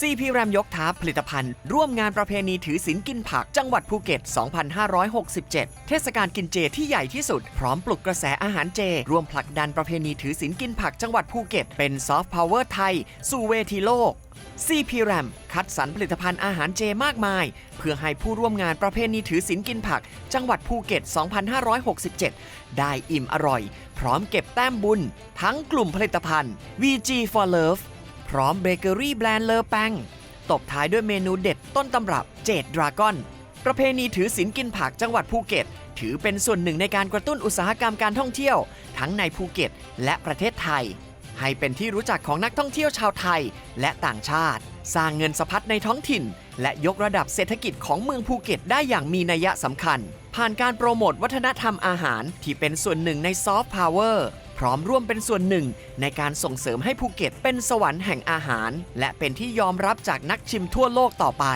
CP แรมยกทัพผลิตภัณฑ์ ร่วมงานประเพณีถือศีลกินผัก จังหวัดภูเก็ต 2567 เทศกาลกินเจที่ใหญ่ที่สุด พร้อมปลุกกระแสอาหารเจ ร่วมผลักดันประเพณีถือศีลกินผักจังหวัดภูเก็ต เป็นซอฟต์พาวเวอร์ไทย สู่เวทีโลก CP RAM คัดสรรผลิตภัณฑ์อาหารเจมากมาย เพื่อให้ผู้ร่วมงานประเพณีถือศีลกินผัก จังหวัดภูเก็ต 2567 ได้อิ่มอร่อย พร้อมเก็บแต้มบุญ ทั้งกลุ่มผลิตภัณฑ์ VG for Love พร้อมเบเกอรี่แบรนด์เลอแปงตบท้ายด้วยเมนูเด็ดต้นตำรับเจดดราก้อน ประเพณีถือศีลกินผักจังหวัดภูเก็ต ถือเป็นส่วนหนึ่งในการกระตุ้นอุตสาหกรรมการท่องเที่ยว ทั้งในภูเก็ต และประเทศไทย ให้เป็นที่รู้จักของนักท่องเที่ยวชาวไทย และต่างชาติ สร้างเงินสะพัดในท้องถิ่น และยกระดับเศรษฐกิจของเมืองภูเก็ตได้อย่างมีนัยสำคัญ ผ่านการโปรโมทวัฒนธรรมอาหารที่เป็นส่วนหนึ่งในซอฟต์พาวเวอร์ พร้อมร่วมเป็นส่วนหนึ่ง ในการส่งเสริมให้ภูเก็ตเป็นสวรรค์แห่งอาหาร และเป็นที่ยอมรับจากนักชิมทั่วโลกต่อไป